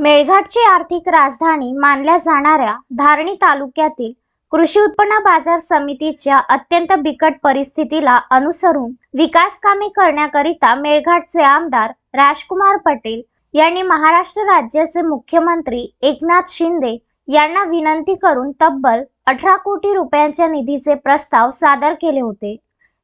मेळघाटची आर्थिक राजधानी मानल्या जाणाऱ्या धारणी तालुक्यातील कृषी उत्पन्न बाजार समितीच्या अत्यंत बिकट परिस्थितीला अनुसरून विकास कामे करण्याकरिता मेळघाटचे आमदार राजकुमार पटेल यांनी महाराष्ट्र राज्याचे मुख्यमंत्री एकनाथ शिंदे यांना विनंती करून तब्बल अठरा कोटी रुपयांच्या निधीचे प्रस्ताव सादर केले होते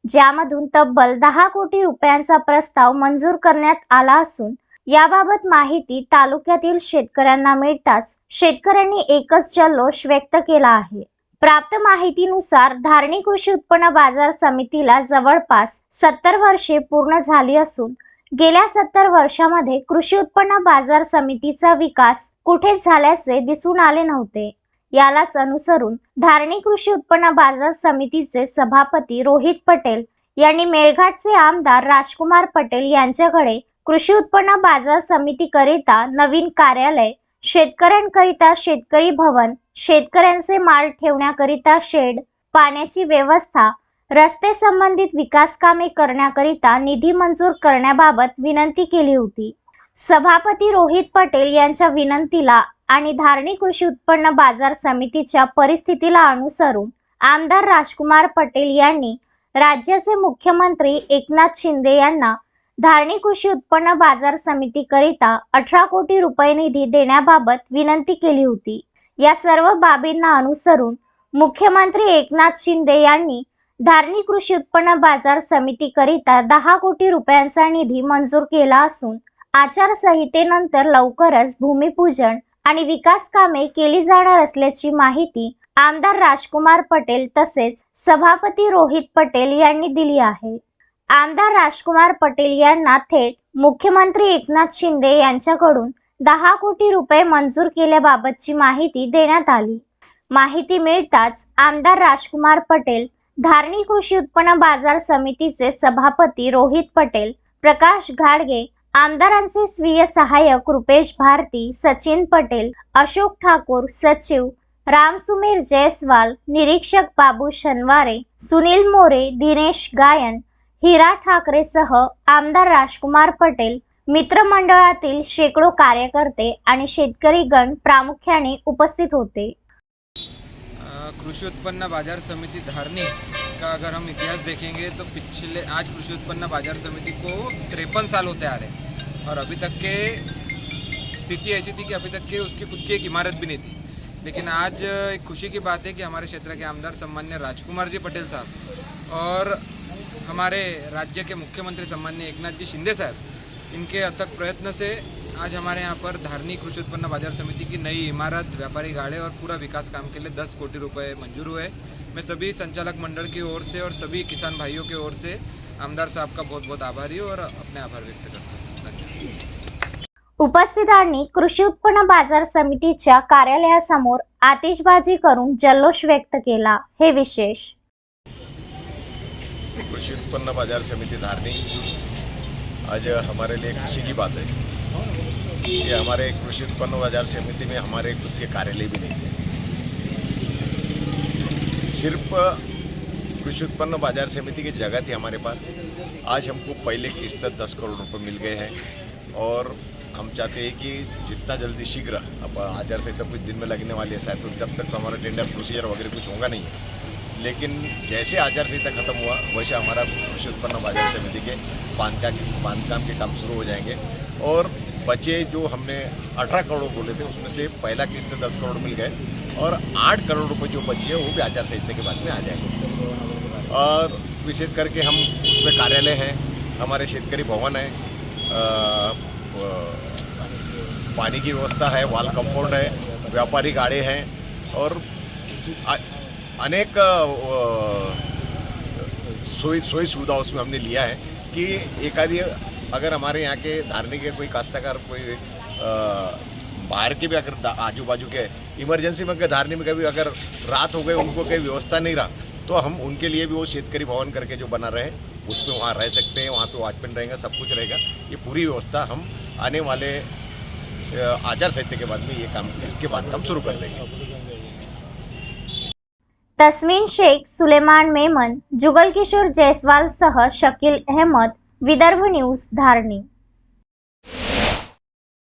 ज्यामधून तब्बल दहा कोटी रुपयांचा प्रस्ताव मंजूर करण्यात आला असून याबाबत माहिती तालुक्यातील शेतकऱ्यांना मिळताच शेतकऱ्यांनी एकच जल्लोष व्यक्त केला आहे. प्राप्त माहितीनुसार धारणी कृषी उत्पन्न बाजार समितीला जवळपास सत्तर वर्षे पूर्ण झाली असून गेल्या सत्तर वर्षामध्ये कृषी उत्पन्न बाजार समितीचा विकास कुठेच झाल्याचे दिसून आले नव्हते. यालाच अनुसरून धारणी कृषी उत्पन्न बाजार समितीचे सभापती रोहित पटेल यांनी मेळघाटचे आमदार राजकुमार पटेल यांच्याकडे कृषी उत्पन्न बाजार समितीकरिता नवीन कार्यालय शेतकऱ्यांकरिता शेतकरी भवन शेतकऱ्यांचे माल ठेवण्याकरिता शेड पाण्याची व्यवस्था रस्ते संबंधित विकास कामे करण्याकरिता निधी मंजूर करण्याबाबत विनंती केली होती. सभापती रोहित पटेल यांच्या विनंतीला आणि धारणी कृषी उत्पन्न बाजार समितीच्या परिस्थितीला अनुसरून आमदार राजकुमार पटेल यांनी राज्याचे मुख्यमंत्री एकनाथ शिंदे यांना धारणी कृषी उत्पन्न बाजार समितीकरिता अठरा कोटी रुपये निधी देण्याबाबत विनंती केली होती. या सर्व बाबींना अनुसरून मुख्यमंत्री एकनाथ शिंदे यांनी धारणी कृषी उत्पन्न बाजार समितीकरिता दहा कोटी रुपयांचा निधी मंजूर केला असून आचारसंहितेनंतर लवकरच भूमिपूजन आणि विकास कामे केली जाणार असल्याची माहिती आमदार राजकुमार पटेल तसेच सभापती रोहित पटेल यांनी दिली आहे. आमदार राजकुमार पटेल यांना थेट मुख्यमंत्री एकनाथ शिंदे यांच्याकडून दहा कोटी रुपये मंजूर केल्याबाबतची माहिती देण्यात आली. माहिती मिळताच आमदार राजकुमार पटेल धारणी कृषी उत्पन्न बाजार समितीचे सभापती रोहित पटेल प्रकाश घाडगे आमदारांचे स्वीय सहाय्यक रुपेश भारती सचिन पटेल अशोक ठाकूर सचिव रामसुमीर जयस्वाल निरीक्षक बाबू शनवारे सुनील मोरे दिनेश गायन हिरा ठाकरेसह आमदार राजकुमार पटेल मित्रमंडळातील शेकडो कार्यकर्ते आणि शेतकरी गण प्रामुख्याने उपस्थित होते. कृषी उत्पन्न बाजार समिति धारणी का अगर हम इतिहास देखेंगे तो पिछले आज कृषी उत्पन्न बाजार समिति को तिरपन साल होते आ रहे और अभी तक के स्थिति ऐसी थी कि अभी तक के उसकी खुद की एक इमारत भी नहीं थी। लेकिन आज एक खुशी की बात है कि हमारे क्षेत्र के आमदार सम्मान्य राजकुमार जी पटेल साहब और हमारे राज्य के मुख्यमंत्री सम्मान्य एकनाथ जी शिंदे साहब इनके अथक प्रयत्न से आज हमारे यहाँ पर धारनी कृषी उत्पन्न बाजार समिति की नई इमारत व्यापारी गाड़े और पूरा विकास काम के लिए 10 कोटी रुपए मंजूर हुए मैं सभी संचालक मंडल की ओर से और सभी किसान भाइयों की ओर से आमदार साहब का बहुत बहुत आभारी हूँ और अपने आभार व्यक्त करता हूँ। धन्यवाद। उपस्थितांनी कृषी उत्पन्न बाजार समितीच्या कार्यालयासमोर आतिषबाजी करून जल्लोष व्यक्त केला. हे विशेष कृषि उत्पन्न बाज़ार समिति धारनी आज हमारे लिए खुशी की बात है। कि हमारे कृषि उत्पन्न बाज़ार समिति में हमारे खुद के कार्यालय भी नहीं थे। सिर्फ़ कृषि उत्पन्न बाज़ार समिति की जगह थी हमारे पास। आज हमको पहले किस्त दस करोड़ रुपए मिल गए हैं और हम चाहते हैं कि जितना जल्दी शीघ्र, अब आचार संहिता कुछ दिन में लगने वाली है, शायद तो जब तक तो हमारा टेंडर प्रोसीजर वगैरह कुछ होगा नहीं। लेकिन जैसे आचार संहिता खत्म हुआ, वैसे हमारा कृषि उत्पन्न बाज़ार समिति के बांधकाम बांधकाम के काम शुरू हो जाएँगे। और बचे जो हमने 18 करोड़ बोले थे, उसमें से पहला किस्त 10 करोड़ मिल गए और 8 करोड़ रुपए जो बची है, वो भी आचार संहिता के बाद में आ जाएँगे। और विशेष करके हम उसमें कार्यालय हैं, हमारे शेतकारी भवन है पानी की व्यवस्था है, वाल कंपाउंड है, व्यापारी गाड़े हैं, और अनेक सोई सोई सुविधा उसमें हमने लिया है कि एक आदि अगर हमारे यहाँ के धारणी के कोई काश्तकार, कोई बाहर के भी अगर आजू बाजू के इमरजेंसी में धारणी में कभी अगर रात हो गए उनको कोई व्यवस्था नहीं रहा तो हम उनके लिए भी वो शेतकारी भवन करके जो बना रहे हैं, उसमें वहाँ रह सकते हैं, वहाँ पे वॉचमैन रहेगा, सब कुछ रहेगा। ये पूरी व्यवस्था हम आने वाले आचार संहिता के बाद में ये काम, इसके बाद काम शुरू कर देंगे। तस्मिन शेख सुलेमान मेमन जुगल किशोर जयस्वालसह शकील अहमद विदर्भ न्यूज धारणी.